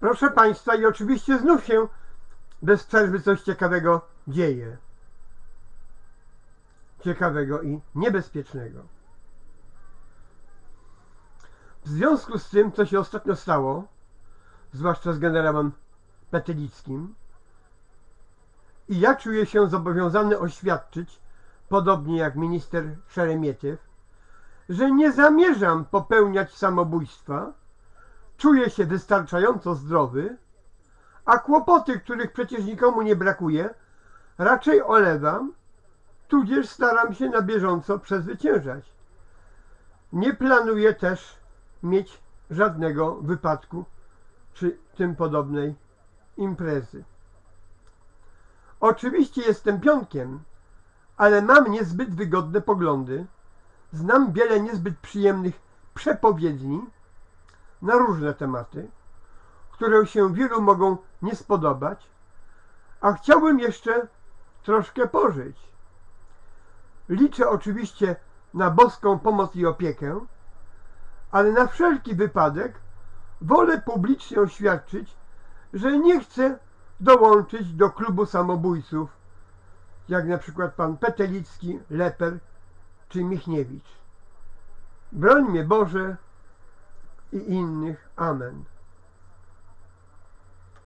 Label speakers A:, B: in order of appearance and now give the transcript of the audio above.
A: Proszę Państwa, i oczywiście znów się bez przerwy coś ciekawego dzieje. Ciekawego i niebezpiecznego. W związku z tym, co się ostatnio stało, zwłaszcza z generałem Petelickim, i ja czuję się zobowiązany oświadczyć, podobnie jak minister Szeremietyw, że nie zamierzam popełniać samobójstwa, czuję się wystarczająco zdrowy, a kłopoty, których przecież nikomu nie brakuje, raczej olewam, tudzież staram się na bieżąco przezwyciężać. Nie planuję też mieć żadnego wypadku czy tym podobnej imprezy. Oczywiście jestem pionkiem, ale mam niezbyt wygodne poglądy, znam wiele niezbyt przyjemnych przepowiedni na różne tematy, które się wielu mogą nie spodobać, a chciałbym jeszcze troszkę pożyć. Liczę oczywiście na boską pomoc i opiekę, ale na wszelki wypadek wolę publicznie oświadczyć, że nie chcę dołączyć do klubu samobójców, jak na przykład pan Petelicki, Leper czy Michniewicz. Broń mnie Boże i innych. Amen.